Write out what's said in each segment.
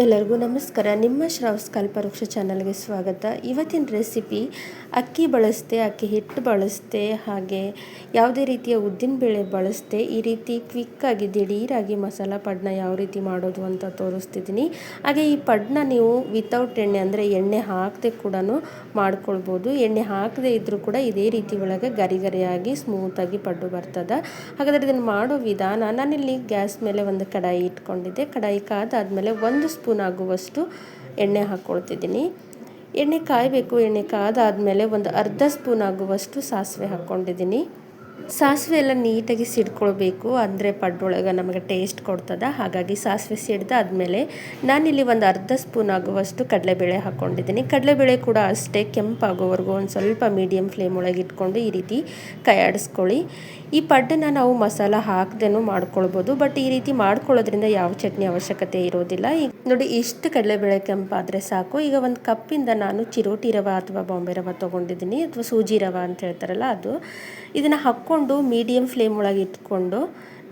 ಎಲ್ಲರಿಗೂ ನಮಸ್ಕಾರ. ನಿಮ್ಮ ಶ್ರಾವ್ಸ್ ಕಲ್ಪವೃಕ್ಷ ಚಾನಲ್ಗೆ ಸ್ವಾಗತ. ಇವತ್ತಿನ ರೆಸಿಪಿ ಅಕ್ಕಿ ಬಳಸ್ತೆ ಅಕ್ಕಿ ಹಿಟ್ಟು ಬಳಸ್ತೆ ಹಾಗೆ ಯಾವುದೇ ರೀತಿಯ ಉದ್ದಿನ ಬೇಳೆ ಬಳಸ್ತೆ ಈ ರೀತಿ ಕ್ವಿಕ್ಕಾಗಿ ದಿಢೀರಾಗಿ ಮಸಾಲ ಪಡ್ನ ಯಾವ ರೀತಿ ಮಾಡೋದು ಅಂತ ತೋರಿಸ್ತಿದ್ದೀನಿ. ಹಾಗೆ ಈ ಪಡ್ನ ನೀವು ವಿತೌಟ್ ಎಣ್ಣೆ ಅಂದರೆ ಎಣ್ಣೆ ಹಾಕದೆ ಕೂಡ ಮಾಡ್ಕೊಳ್ಬೋದು. ಎಣ್ಣೆ ಹಾಕದೇ ಇದ್ದರೂ ಕೂಡ ಇದೇ ರೀತಿ ಒಳಗೆ ಗರಿ ಗರಿಯಾಗಿ ಸ್ಮೂತಾಗಿ ಪಡ್ಡು ಬರ್ತದೆ. ಹಾಗಾದರೆ ಇದನ್ನು ಮಾಡೋ ವಿಧಾನ ನಾನಿಲ್ಲಿ ಗ್ಯಾಸ್ ಮೇಲೆ ಒಂದು ಕಡಾಯಿ ಇಟ್ಕೊಂಡಿದ್ದೆ. ಕಡಾಯಿ ಕಾದಾದಮೇಲೆ ಒಂದು ಸ್ಪೂನ್ ಆಗುವಷ್ಟು ಎಣ್ಣೆ ಹಾಕ್ಕೊಳ್ತಿದ್ದೀನಿ ಎಣ್ಣೆ ಕಾಯಬೇಕು, ಎಣ್ಣೆ ಕಾದಾದಮೇಲೆ ಒಂದು ಅರ್ಧ ಸ್ಪೂನ್ ಆಗುವಷ್ಟು ಸಾಸಿವೆ ಹಾಕ್ಕೊಂಡಿದ್ದೀನಿ. ಸಾಸಿವೆ ಎಲ್ಲ ನೀಟಾಗಿ ಸಿಡ್ಕೊಳ್ಬೇಕು, ಅಂದರೆ ಪಡ್ಡೊಳಗೆ ನಮಗೆ ಟೇಸ್ಟ್ ಕೊಡ್ತದೆ. ಹಾಗಾಗಿ ಸಾಸಿವೆ ಸಿಡ್ದಾದ್ಮೇಲೆ ನಾನಿಲ್ಲಿ ಒಂದು ಅರ್ಧ ಸ್ಪೂನ್ ಆಗುವಷ್ಟು ಕಡಲೆಬೇಳೆ ಹಾಕ್ಕೊಂಡಿದ್ದೀನಿ. ಕಡಲೆಬೇಳೆ ಕೂಡ ಅಷ್ಟೇ ಕೆಂಪಾಗೋವರೆಗೂ ಒಂದು ಸ್ವಲ್ಪ ಮೀಡಿಯಮ್ ಫ್ಲೇಮ್ ಒಳಗೆ ಇಟ್ಕೊಂಡು ಈ ರೀತಿ ಕೈಯಾಡಿಸ್ಕೊಳ್ಳಿ. ಈ ಪಡ್ಡನ್ನ ನಾವು ಮಸಾಲ ಹಾಕ್ದೇನೂ ಮಾಡ್ಕೊಳ್ಬೋದು ಬಟ್ ಈ ರೀತಿ ಮಾಡ್ಕೊಳ್ಳೋದ್ರಿಂದ ಯಾವ ಚಟ್ನಿ ಅವಶ್ಯಕತೆ ಇರೋದಿಲ್ಲ. ಈಗ ನೋಡಿ, ಇಷ್ಟು ಕಡಲೆಬೇಳೆ ಕೆಂಪಾದರೆ ಸಾಕು. ಈಗ ಒಂದು ಕಪ್ಪಿಂದ ನಾನು ಚಿರೋಟಿ ರವೆ ಅಥವಾ ಬಾಂಬೆ ರವೆ ತೊಗೊಂಡಿದ್ದೀನಿ, ಅಥವಾ ಸೂಜಿ ರವೆ ಅಂತ ಹೇಳ್ತಾರಲ್ಲ ಅದು. ಇದನ್ನು ಹಾಕ್ಕೊಂಡು ಮೀಡಿಯಮ್ ಫ್ಲೇಮ್ ಒಳಗೆ ಇಟ್ಕೊಂಡು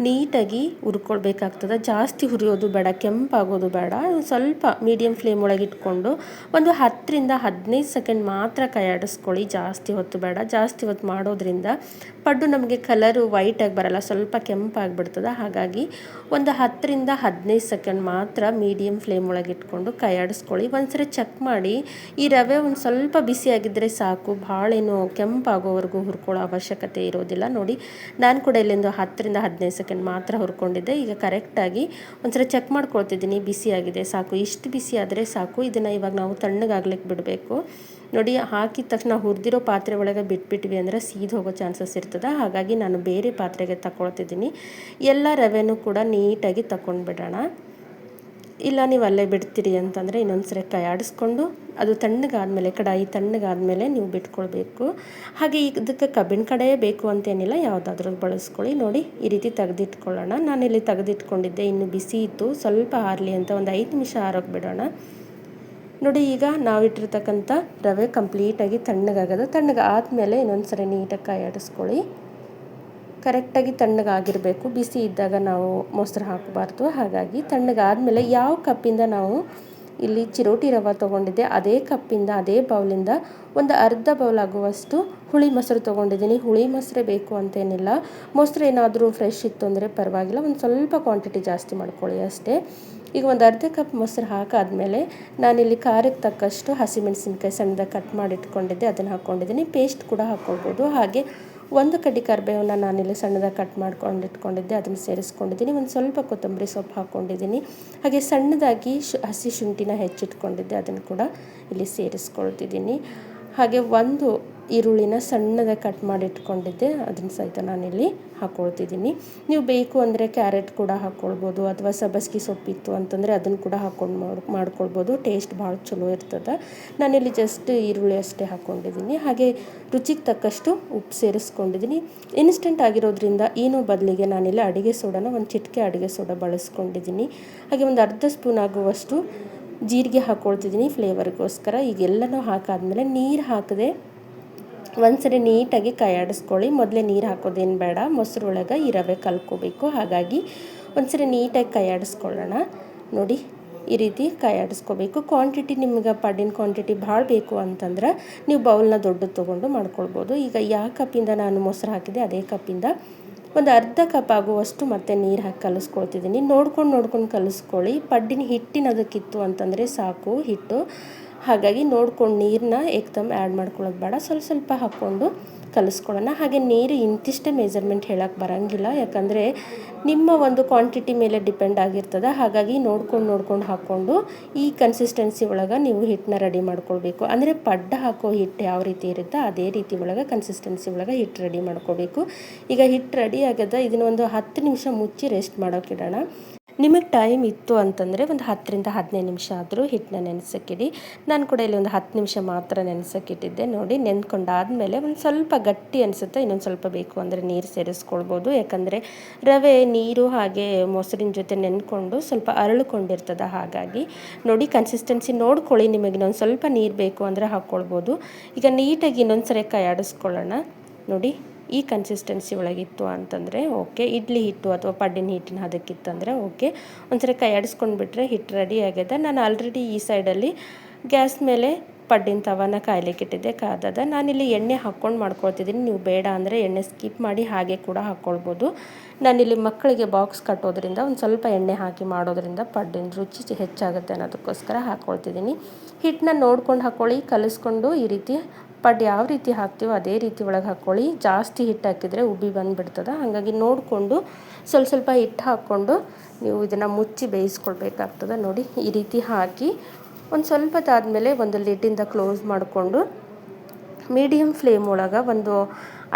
ನೀಟಾಗಿ ಹುರ್ಕೊಳ್ಬೇಕಾಗ್ತದೆ. ಜಾಸ್ತಿ ಹುರಿಯೋದು ಬೇಡ, ಕೆಂಪಾಗೋದು ಬೇಡ. ಸ್ವಲ್ಪ ಮೀಡಿಯಮ್ ಫ್ಲೇಮ್ ಒಳಗೆ ಇಟ್ಕೊಂಡು ಒಂದು ಹತ್ತರಿಂದ ಹದಿನೈದು ಸೆಕೆಂಡ್ ಮಾತ್ರ ಕೈಯಾಡಿಸ್ಕೊಳ್ಳಿ ಜಾಸ್ತಿ ಹೊತ್ತು ಬೇಡ. ಜಾಸ್ತಿ ಹೊತ್ತು ಮಾಡೋದ್ರಿಂದ ಪಡ್ಡು ನಮಗೆ ಕಲರು ವೈಟಾಗಿ ಬರಲ್ಲ. ಸ್ವಲ್ಪ ಕೆಂಪಾಗಿಬಿಡ್ತದೆ. ಹಾಗಾಗಿ ಒಂದು ಹತ್ತರಿಂದ ಹದಿನೈದು ಸೆಕೆಂಡ್ ಮಾತ್ರ ಮೀಡಿಯಮ್ ಫ್ಲೇಮ್ ಒಳಗೆ ಇಟ್ಕೊಂಡು ಕೈಯಾಡಿಸ್ಕೊಳ್ಳಿ ಒಂದ್ಸರಿ ಚೆಕ್ ಮಾಡಿ. ಈ ರವೆ ಒಂದು ಸ್ವಲ್ಪ ಬಿಸಿಯಾಗಿದ್ದರೆ ಸಾಕು. ಭಾಳೇನು ಕೆಂಪಾಗೋವರೆಗೂ ಹುರ್ಕೊಳ್ಳೋ ಅವಶ್ಯಕತೆ ಇರೋದಿಲ್ಲ. ನೋಡಿ, ನಾನು ಕೂಡ ಇಲ್ಲಿಂದ ಹತ್ತರಿಂದ ಹದಿನೈದು ಸೆಕೆಂಡ್ ಸೆಕೆಂಡ್ ಮಾತ್ರ ಹುರ್ಕೊಂಡಿದ್ದೆ. ಈಗ ಕರೆಕ್ಟಾಗಿ ಒಂದ್ಸಲ ಚೆಕ್ ಮಾಡ್ಕೊಳ್ತಿದ್ದೀನಿ. ಬಿಸಿಯಾಗಿದೆ ಸಾಕು. ಇಷ್ಟು ಬಿಸಿ ಆದರೆ ಸಾಕು. ಇದನ್ನು ಇವಾಗ ನಾವು ತಣ್ಣಗಾಗ್ಲಿಕ್ಕೆ ಬಿಡಬೇಕು. ನೋಡಿ, ಹಾಕಿದ ತಕ್ಷಣ ಹುರಿದಿರೋ ಪಾತ್ರೆ ಒಳಗೆ ಬಿಟ್ಬಿಟ್ವಿ ಅಂದರೆ ಸೀದ್ ಹೋಗೋ ಚಾನ್ಸಸ್ ಇರ್ತದೆ. ಹಾಗಾಗಿ ನಾನು ಬೇರೆ ಪಾತ್ರೆಗೆ ತಗೊಳ್ತಿದ್ದೀನಿ ಎಲ್ಲ ರವೆನೂ ಕೂಡ ನೀಟಾಗಿ ತಗೊಂಡ್ಬಿಡೋಣ ಇಲ್ಲ, ನೀವು ಅಲ್ಲೇ ಬಿಡ್ತೀರಿ ಅಂತಂದರೆ ಇನ್ನೊಂದು ಸರಿ ಕೈ ಆಡಿಸ್ಕೊಂಡು ಅದು ತಣ್ಣಗಾದಮೇಲೆ, ಕಡಾಯಿ ತಣ್ಣಗಾದಮೇಲೆ ನೀವು ಬಿಟ್ಕೊಳ್ಬೇಕು. ಹಾಗೆ ಇದಕ್ಕೆ ಕಬ್ಬಿನ ಕಡೆಯೇ ಬೇಕು ಅಂತೇನಿಲ್ಲ, ಯಾವುದಾದ್ರೂ ಬಳಸ್ಕೊಳ್ಳಿ. ನೋಡಿ, ಈ ರೀತಿ ತೆಗೆದಿಟ್ಕೊಳ್ಳೋಣ. ನಾನಿಲ್ಲಿ ತೆಗೆದಿಟ್ಕೊಂಡಿದ್ದೆ, ಇನ್ನು ಬಿಸಿ ಇತ್ತು. ಸ್ವಲ್ಪ ಆರಲಿ ಅಂತ ಒಂದು ಐದು ನಿಮಿಷ ಆರೋಗಿ ಬಿಡೋಣ. ನೋಡಿ, ಈಗ ನಾವಿಟ್ಟಿರ್ತಕ್ಕಂಥ ರವೆ ಕಂಪ್ಲೀಟಾಗಿ ತಣ್ಣಗಾಗೋದು. ತಣ್ಣಗಾದ್ಮೇಲೆ ಇನ್ನೊಂದು ಸರಿ ನೀಟಾಗಿ ಕಾಯಾಡಿಸ್ಕೊಳ್ಳಿ ಕರೆಕ್ಟಾಗಿ ತಣ್ಣಗಾಗಿರಬೇಕು. ಬಿಸಿ ಇದ್ದಾಗ ನಾವು ಮೊಸರು ಹಾಕಬಾರ್ದು. ಹಾಗಾಗಿ ತಣ್ಣಗಾದಮೇಲೆ ಯಾವ ಕಪ್ಪಿಂದ ನಾವು ಇಲ್ಲಿ ಚಿರೋಟಿ ರವೆ ತೊಗೊಂಡಿದ್ದೆ. ಅದೇ ಕಪ್ಪಿಂದ, ಅದೇ ಬೌಲಿಂದ ಒಂದು ಅರ್ಧ ಬೌಲ್ ಆಗುವಷ್ಟು ಹುಳಿ ಮೊಸರು ತೊಗೊಂಡಿದ್ದೀನಿ. ಹುಳಿ ಮೊಸರೇ ಬೇಕು ಅಂತೇನಿಲ್ಲ. ಮೊಸರು ಏನಾದರೂ ಫ್ರೆಶ್ ಇತ್ತು ಅಂದರೆ ಪರವಾಗಿಲ್ಲ. ಒಂದು ಸ್ವಲ್ಪ ಕ್ವಾಂಟಿಟಿ ಜಾಸ್ತಿ ಮಾಡ್ಕೊಳ್ಳಿ ಅಷ್ಟೇ. ಈಗ ಒಂದು ಅರ್ಧ ಕಪ್ ಮೊಸರು ಹಾಕಾದಮೇಲೆ ನಾನಿಲ್ಲಿ ಖಾರಕ್ಕೆ ತಕ್ಕಷ್ಟು ಹಸಿಮೆಣಸಿನ್ಕಾಯಿ ಸಣ್ಣದಾಗಿ ಕಟ್ ಮಾಡಿ ಇಟ್ಕೊಂಡಿದ್ದೆ ಅದನ್ನು ಹಾಕ್ಕೊಂಡಿದ್ದೀನಿ. ಪೇಸ್ಟ್ ಕೂಡ ಹಾಕ್ಕೊಳ್ಬೋದು. ಹಾಗೆ ಒಂದು ಕಡ್ಡಿ ಕರಿಬೇವನ್ನ ನಾನಿಲ್ಲಿ ಸಣ್ಣದಾಗಿ ಕಟ್ ಮಾಡ್ಕೊಂಡು ಇಟ್ಕೊಂಡಿದ್ದೆ, ಅದನ್ನು ಸೇರಿಸ್ಕೊಂಡಿದ್ದೀನಿ. ಒಂದು ಸ್ವಲ್ಪ ಕೊತ್ತಂಬರಿ ಸೊಪ್ಪು ಹಾಕ್ಕೊಂಡಿದ್ದೀನಿ. ಹಾಗೆ ಸಣ್ಣದಾಗಿ ಶು, ಹಸಿ ಶುಂಠಿನ ಹೆಚ್ಚಿಟ್ಕೊಂಡಿದ್ದೆ, ಅದನ್ನು ಕೂಡ ಇಲ್ಲಿ ಸೇರಿಸ್ಕೊಳ್ತಿದ್ದೀನಿ. ಹಾಗೆ ಒಂದು ಈರುಳ್ಳಿನ ಸಣ್ಣದಾಗಿ ಕಟ್ ಮಾಡಿಟ್ಕೊಂಡಿದ್ದೆ ಅದನ್ನು ಸಹಿತ ನಾನಿಲ್ಲಿ ಹಾಕ್ಕೊಳ್ತಿದ್ದೀನಿ ನೀವು ಬೇಕು ಅಂದರೆ ಕ್ಯಾರೆಟ್ ಕೂಡ ಹಾಕ್ಕೊಳ್ಬೋದು ಅಥವಾ ಸಬ್ಬಸ್ಗೆ ಸೊಪ್ಪಿತ್ತು ಅಂತಂದರೆ ಅದನ್ನು ಕೂಡ ಹಾಕ್ಕೊಂಡು ಮಾಡಿ, ಮಾಡ್ಕೊಳ್ಬೋದು. ಟೇಸ್ಟ್ ಭಾಳ ಚಲೋ ಇರ್ತದೆ. ನಾನಿಲ್ಲಿ ಜಸ್ಟ್ ಈರುಳ್ಳಿ ಅಷ್ಟೇ ಹಾಕ್ಕೊಂಡಿದ್ದೀನಿ ಹಾಗೆ ರುಚಿಗೆ ತಕ್ಕಷ್ಟು ಉಪ್ಪು ಸೇರಿಸ್ಕೊಂಡಿದ್ದೀನಿ. ಇನ್ಸ್ಟೆಂಟ್ ಆಗಿರೋದ್ರಿಂದ ಏನೋ ಬದಲಿಗೆ ನಾನಿಲ್ಲಿ ಅಡುಗೆ ಸೋಡಾನ ಒಂದು ಚಿಟಿಕೆ ಅಡುಗೆ ಸೋಡಾ ಬಳಸ್ಕೊಂಡಿದ್ದೀನಿ. ಹಾಗೆ ಒಂದು ಅರ್ಧ ಸ್ಪೂನ್ ಆಗುವಷ್ಟು ಜೀರಿಗೆ ಹಾಕ್ಕೊಳ್ತಿದ್ದೀನಿ ಫ್ಲೇವರ್ಗೋಸ್ಕರ. ಈಗೆಲ್ಲನೂ ಹಾಕಾದ್ಮೇಲೆ ನೀರು ಹಾಕದೆ ಒಂದ್ಸರಿ ನೀಟಾಗಿ ಕೈ ಆಡಿಸ್ಕೊಳ್ಳಿ ಮೊದಲೇ ನೀರು ಹಾಕೋದೇನು ಬೇಡ. ಮೊಸರು ಒಳಗೆ ಈ ಕಲ್ಕೋಬೇಕು. ಹಾಗಾಗಿ ಒಂದ್ಸರಿ ನೀಟಾಗಿ ಕೈ ಆಡಿಸ್ಕೊಳ್ಳೋಣ ನೋಡಿ, ಈ ರೀತಿ ಕೈ ಆಡಿಸ್ಕೋಬೇಕು ಕ್ವಾಂಟಿಟಿ ನಿಮ್ಗೆ ಪಡ್ಡಿನ ಕ್ವಾಂಟಿಟಿ ಭಾಳ ಬೇಕು ಅಂತಂದ್ರೆ ನೀವು ಬೌಲ್ನ ದೊಡ್ಡದು ತೊಗೊಂಡು ಮಾಡ್ಕೊಳ್ಬೋದು. ಈಗ ಯಾವ ಕಪ್ಪಿಂದ ನಾನು ಮೊಸರು ಹಾಕಿದೆ, ಅದೇ ಕಪ್ಪಿಂದ. ಒಂದು ಅರ್ಧ ಕಪ್ ಆಗುವಷ್ಟು ಮತ್ತೆ ನೀರು ಹಾಕಿ ಕಲಿಸ್ಕೊಳ್ತಿದ್ದೀನಿ ನೋಡ್ಕೊಂಡು ನೋಡ್ಕೊಂಡು ಕಲಿಸ್ಕೊಳ್ಳಿ. ಪಡ್ಡಿನ ಹಿಟ್ಟಿನದಕ್ಕಿತ್ತು ಅಂತಂದರೆ ಸಾಕು, ಹಿಟ್ಟು. ಹಾಗಾಗಿ ನೋಡ್ಕೊಂಡು ನೀರನ್ನ ಏಕ್ದಮ್ ಆ್ಯಡ್ ಮಾಡ್ಕೊಳ್ಳೋದು ಬೇಡ. ಸ್ವಲ್ಪ ಸ್ವಲ್ಪ ಹಾಕ್ಕೊಂಡು ಕಲಿಸ್ಕೊಳ್ಳೋಣ. ಹಾಗೆ ನೀರು ಇಂತಿಷ್ಟೇ ಮೆಜರ್ಮೆಂಟ್ ಹೇಳಕ್ಕೆ ಬರೋಂಗಿಲ್ಲ. ಯಾಕಂದರೆ ನಿಮ್ಮ ಒಂದು ಕ್ವಾಂಟಿಟಿ ಮೇಲೆ ಡಿಪೆಂಡ್ ಆಗಿರ್ತದೆ. ಹಾಗಾಗಿ ನೋಡ್ಕೊಂಡು ನೋಡ್ಕೊಂಡು ಹಾಕ್ಕೊಂಡು ಈ ಕನ್ಸಿಸ್ಟೆನ್ಸಿ ಒಳಗೆ ನೀವು ಹಿಟ್ಟನ್ನ ರೆಡಿ ಮಾಡ್ಕೊಳ್ಬೇಕು. ಅಂದರೆ ಪಡ್ಡ ಹಾಕೋ ಹಿಟ್ಟು ಯಾವ ರೀತಿ ಇರುತ್ತೆ ಅದೇ ರೀತಿ ಒಳಗೆ ಕನ್ಸಿಸ್ಟೆನ್ಸಿ ಒಳಗೆ ಹಿಟ್ಟು ರೆಡಿ ಮಾಡ್ಕೋಬೇಕು ಈಗ ಹಿಟ್ಟು ರೆಡಿ ಆಗ್ಯದ ಇದನ್ನ ಒಂದು ಹತ್ತು ನಿಮಿಷ ಮುಚ್ಚಿ ರೆಸ್ಟ್ ಮಾಡೋಕ್ಕಿಡೋಣ ನಿಮಗೆ ಟೈಮ್ ಇತ್ತು ಅಂತಂದರೆ ಒಂದು ಹತ್ತರಿಂದ ಹದಿನೈದು ನಿಮಿಷ ಆದರೂ ಹಿಟ್ಟನ್ನ ನೆನೆಸೋಕ್ಕಿಡಿ. ನಾನು ಕೂಡ ಇಲ್ಲಿ ಒಂದು ಹತ್ತು ನಿಮಿಷ ಮಾತ್ರ ನೆನೆಸೋಕ್ಕಿಟ್ಟಿದ್ದೆ. ನೋಡಿ, ನೆನ್ಕೊಂಡಾದಮೇಲೆ ಒಂದು ಸ್ವಲ್ಪ ಗಟ್ಟಿ ಅನಿಸುತ್ತೆ, ಇನ್ನೊಂದು ಸ್ವಲ್ಪ ಬೇಕು ಅಂದರೆ ನೀರು ಸೇರಿಸ್ಕೊಳ್ಬೋದು. ಯಾಕಂದರೆ ರವೆ, ನೀರು ಹಾಗೆ ಮೊಸರಿನ ಜೊತೆ ನೆನ್ಕೊಂಡು ಸ್ವಲ್ಪ ಅರಳುಕೊಂಡಿರ್ತದೆ ಹಾಗಾಗಿ. ನೋಡಿ ಕನ್ಸಿಸ್ಟೆನ್ಸಿ ನೋಡ್ಕೊಳ್ಳಿ ನಿಮಗೆ ಇನ್ನೊಂದು ಸ್ವಲ್ಪ ನೀರು ಬೇಕು ಅಂದರೆ ಹಾಕ್ಕೊಳ್ಬೋದು. ಈಗ ನೀಟಾಗಿ ಇನ್ನೊಂದು ಸರಿ ಕೈ ಆಡಿಸ್ಕೊಳ್ಳೋಣ. ನೋಡಿ ಈ ಕನ್ಸಿಸ್ಟೆನ್ಸಿ ಒಳಗಿತ್ತು ಅಂತಂದರೆ ಓಕೆ ಇಡ್ಲಿ ಹಿಟ್ಟು ಅಥವಾ ಪಡ್ಡಿನ ಹಿಟ್ಟಿನ ಅದಕ್ಕಿತ್ತಂದರೆ ಓಕೆ ಒಂದ್ಸರಿ ಕೈ ಆಡಿಸ್ಕೊಂಡ್ಬಿಟ್ರೆ ಹಿಟ್ಟು ರೆಡಿ ಆಗಿದೆ ನಾನು ಆಲ್ರೆಡಿ ಈ ಸೈಡಲ್ಲಿ ಗ್ಯಾಸ್ ಮೇಲೆ ಪಡ್ಡಿನ ತವನ ಕಾಯ್ಲಿಕ್ಕೆ ಇಟ್ಟಿದ್ದೆ. ಕಾದದ, ನಾನಿಲ್ಲಿ ಎಣ್ಣೆ ಹಾಕ್ಕೊಂಡು ಮಾಡ್ಕೊಳ್ತಿದ್ದೀನಿ. ನೀವು ಬೇಡ ಅಂದರೆ ಎಣ್ಣೆ ಸ್ಕಿಪ್ ಮಾಡಿ ಹಾಗೆ ಕೂಡ ಹಾಕ್ಕೊಳ್ಬೋದು. ನಾನಿಲ್ಲಿ ಮಕ್ಕಳಿಗೆ ಬಾಕ್ಸ್ ಕಟ್ಟೋದ್ರಿಂದ, ಒಂದು ಸ್ವಲ್ಪ ಎಣ್ಣೆ ಹಾಕಿ ಮಾಡೋದ್ರಿಂದ ಪಡ್ಡಿನ ರುಚಿ ಹೆಚ್ಚಾಗುತ್ತೆ ಅನ್ನೋದಕ್ಕೋಸ್ಕರ ಹಾಕ್ಕೊಳ್ತಿದ್ದೀನಿ ಹಿಟ್ಟನ್ನ ನೋಡ್ಕೊಂಡು ಹಾಕ್ಕೊಳ್ಳಿ ಕಲಿಸ್ಕೊಂಡು ಈ ರೀತಿ ಪಡ್ಡು ಯಾವ ರೀತಿ ಹಾಕ್ತೀವೋ ಅದೇ ರೀತಿ ಒಳಗೆ ಹಾಕ್ಕೊಳ್ಳಿ. ಜಾಸ್ತಿ ಹಿಟ್ಟು ಹಾಕಿದರೆ ಉಬ್ಬಿ ಬಂದುಬಿಡ್ತದೆ. ಹಾಗಾಗಿ ನೋಡಿಕೊಂಡು ಸ್ವಲ್ಪ ಸ್ವಲ್ಪ ಹಿಟ್ಟು ಹಾಕ್ಕೊಂಡು ನೀವು ಇದನ್ನು ಮುಚ್ಚಿ ಬೇಯಿಸ್ಕೊಳ್ಬೇಕಾಗ್ತದೆ. ನೋಡಿ, ಈ ರೀತಿ ಹಾಕಿ ಒಂದು ಸ್ವಲ್ಪದಾದಮೇಲೆ ಒಂದು ಲಿಡ್ಡಿಂದ ಕ್ಲೋಸ್ ಮಾಡಿಕೊಂಡು ಮೀಡಿಯಮ್ ಫ್ಲೇಮ್ ಒಳಗೆ ಒಂದು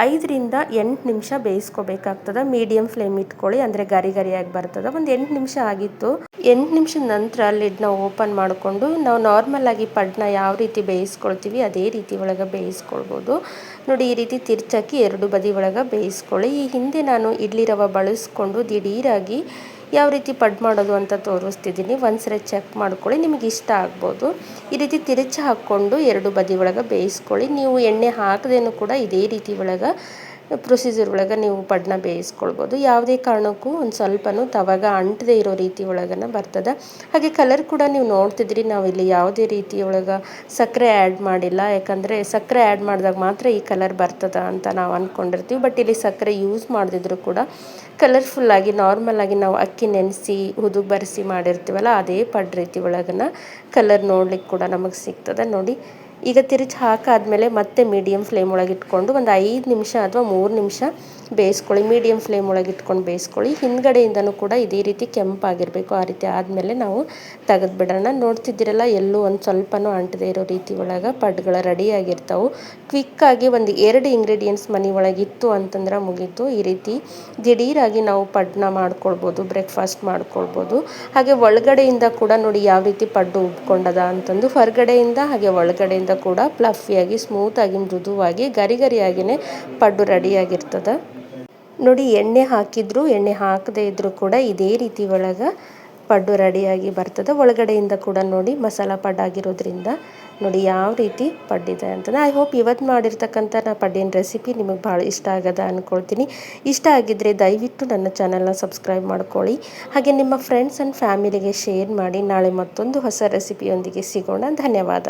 ಐದರಿಂದ ಎಂಟು ನಿಮಿಷ ಬೇಯಿಸ್ಕೋಬೇಕಾಗ್ತದೆ. ಮೀಡಿಯಮ್ ಫ್ಲೇಮ್ ಇಟ್ಕೊಳ್ಳಿ, ಅಂದರೆ ಗರಿ ಗರಿಯಾಗಿ ಬರ್ತದೆ. ಒಂದು ಎಂಟು ನಿಮಿಷ ಆಗಿತ್ತು. ಎಂಟು ನಿಮಿಷದ ನಂತರ ಲಿಡ್ನ ಓಪನ್ ಮಾಡಿಕೊಂಡು, ನಾವು ನಾರ್ಮಲ್ ಆಗಿ ಪಡ್ನ ಯಾವ ರೀತಿ ಬೇಯಿಸ್ಕೊಳ್ತೀವಿ, ಅದೇ ರೀತಿ ಒಳಗೆ ಬೇಯಿಸ್ಕೊಳ್ಬೋದು. ನೋಡಿ, ಈ ರೀತಿ ತಿರ್ಚಾಕಿ ಎರಡು ಬದಿ ಒಳಗೆ ಬೇಯಿಸ್ಕೊಳ್ಳಿ. ಈ ಹಿಂದೆ ನಾನು ಇಡ್ಲಿ ರವೆ ಬಳಸ್ಕೊಂಡು ದಿಢೀರಾಗಿ ಯಾವ ರೀತಿ ಪಡ್ ಮಾಡೋದು ಅಂತ ತೋರಿಸ್ತಿದ್ದೀನಿ. ಒಂದ್ಸರಿ ಚೆಕ್ ಮಾಡ್ಕೊಳ್ಳಿ, ನಿಮಗೆ ಇಷ್ಟ ಆಗ್ಬೋದು. ಈ ರೀತಿ ತಿರುಚಿ ಹಾಕ್ಕೊಂಡು ಎರಡು ಬದಿ ಒಳಗೆ ಬೇಯಿಸ್ಕೊಳ್ಳಿ. ನೀವು ಎಣ್ಣೆ ಹಾಕದೇನು ಕೂಡ ಇದೇ ರೀತಿ ಒಳಗೆ ಪ್ರೊಸೀಜರ್ ಒಳಗೆ ನೀವು ಪಡ್ನ ಬೇಯಿಸ್ಕೊಳ್ಬೋದು. ಯಾವುದೇ ಕಾರಣಕ್ಕೂ ಒಂದು ಸ್ವಲ್ಪನೂ ತವಾಗ ಅಂಟದೇ ಇರೋ ರೀತಿ ಒಳಗನ ಬರ್ತದೆ. ಹಾಗೆ ಕಲರ್ ಕೂಡ ನೀವು ನೋಡ್ತಿದ್ರಿ, ನಾವು ಇಲ್ಲಿ ಯಾವುದೇ ರೀತಿ ಒಳಗೆ ಸಕ್ಕರೆ ಆ್ಯಡ್ ಮಾಡಿಲ್ಲ. ಯಾಕಂದರೆ ಸಕ್ಕರೆ ಆ್ಯಡ್ ಮಾಡಿದಾಗ ಮಾತ್ರ ಈ ಕಲರ್ ಬರ್ತದ ಅಂತ ನಾವು ಅಂದ್ಕೊಂಡಿರ್ತೀವಿ ಬಟ್ ಇಲ್ಲಿ ಸಕ್ಕರೆ ಯೂಸ್ ಮಾಡಿದ್ರು ಕೂಡ ಕಲರ್ಫುಲ್ಲಾಗಿ ನಾರ್ಮಲಾಗಿ ನಾವು ಅಕ್ಕಿ ನೆನೆಸಿ ಹುದು ಬರೆಸಿ ಮಾಡಿರ್ತೀವಲ್ಲ, ಅದೇ ಪಡ್ ರೀತಿ ಒಳಗನ ಕಲರ್ ನೋಡ್ಲಿಕ್ಕೆ ಕೂಡ ನಮಗೆ ಸಿಗ್ತದೆ. ನೋಡಿ ಈಗ ತಿರುಚಿ ಹಾಕಾದಮೇಲೆ ಮತ್ತೆ ಮೀಡಿಯಮ್ ಫ್ಲೇಮ್ ಒಳಗೆ ಇಟ್ಕೊಂಡು ಒಂದು ಐದು ನಿಮಿಷ ಅಥವಾ ಮೂರು ನಿಮಿಷ ಬೇಯಿಸ್ಕೊಳ್ಳಿ. ಮೀಡಿಯಮ್ ಫ್ಲೇಮ್ ಒಳಗೆ ಇಟ್ಕೊಂಡು ಬೇಯಿಸ್ಕೊಳ್ಳಿ. ಹಿಂದ್ಗಡೆಯಿಂದನೂ ಕೂಡ ಇದೇ ರೀತಿ ಕೆಂಪಾಗಿರಬೇಕು. ಆ ರೀತಿ ಆದಮೇಲೆ ನಾವು ತೆಗೆದು ಬಿಡೋಣ. ನೋಡ್ತಿದ್ದೀರಲ್ಲ, ಎಲ್ಲೂ ಒಂದು ಸ್ವಲ್ಪನೂ ಅಂಟದೇ ಇರೋ ರೀತಿ ಒಳಗೆ ಪಡ್ಗಳು ರೆಡಿಯಾಗಿರ್ತಾವೆ ಕ್ವಿಕ್ಕಾಗಿ ಒಂದು ಎರಡು ಇಂಗ್ರೀಡಿಯೆಂಟ್ಸ್ ಮನೆ ಒಳಗಿತ್ತು ಅಂತಂದ್ರೆ ಮುಗೀತು. ಈ ರೀತಿ ದಿಢೀರಾಗಿ ನಾವು ಪಡ್ನ ಮಾಡ್ಕೊಳ್ಬೋದು ಬ್ರೇಕ್ಫಾಸ್ಟ್ ಮಾಡ್ಕೊಳ್ಬೋದು. ಹಾಗೆ ಒಳಗಡೆಯಿಂದ ಕೂಡ ನೋಡಿ ಯಾವ ರೀತಿ ಪಡ್ಡು ಉಬ್ಕೊಂಡದ ಅಂತಂದು ಹೊರಗಡೆಯಿಂದ ಹಾಗೆ ಒಳಗಡೆಯಿಂದ ಕೂಡ ಪ್ಲಫಿಯಾಗಿ ಸ್ಮೂತಾಗಿ ಮೃದುವಾಗಿ ಗರಿ ಗರಿಯಾಗಿಯೇ ಪಡ್ಡು ರೆಡಿಯಾಗಿರ್ತದೆ. ನೋಡಿ, ಎಣ್ಣೆ ಹಾಕಿದ್ರು, ಎಣ್ಣೆ ಹಾಕದೇ ಇದ್ದರೂ ಕೂಡ ಇದೇ ರೀತಿ ಒಳಗೆ ಪಡ್ಡು ರೆಡಿಯಾಗಿ ಬರ್ತದೆ. ಒಳಗಡೆಯಿಂದ ಕೂಡ ನೋಡಿ, ಮಸಾಲ ಪಡ್ಡಾಗಿರೋದ್ರಿಂದ ನೋಡಿ ಯಾವ ರೀತಿ ಪಡ್ಡಿದೆ ಅಂತಂದ್ರೆ ಐ ಹೋಪ್ ಇವತ್ತು ಮಾಡಿರ್ತಕ್ಕಂಥ ನಾ ಪಡ್ಡಿನ ರೆಸಿಪಿ ನಿಮಗೆ ಭಾಳ ಇಷ್ಟ ಆಗದ ಅಂದ್ಕೊಳ್ತೀನಿ ಇಷ್ಟ ಆಗಿದ್ದರೆ ದಯವಿಟ್ಟು ನನ್ನ ಚಾನಲ್ನ ಸಬ್ಸ್ಕ್ರೈಬ್ ಮಾಡ್ಕೊಳ್ಳಿ. ಹಾಗೆ ನಿಮ್ಮ ಫ್ರೆಂಡ್ಸ್ ಆ್ಯಂಡ್ ಫ್ಯಾಮಿಲಿಗೆ ಶೇರ್ ಮಾಡಿ. ನಾಳೆ ಮತ್ತೊಂದು ಹೊಸ ರೆಸಿಪಿಯೊಂದಿಗೆ ಸಿಗೋಣ. ಧನ್ಯವಾದ.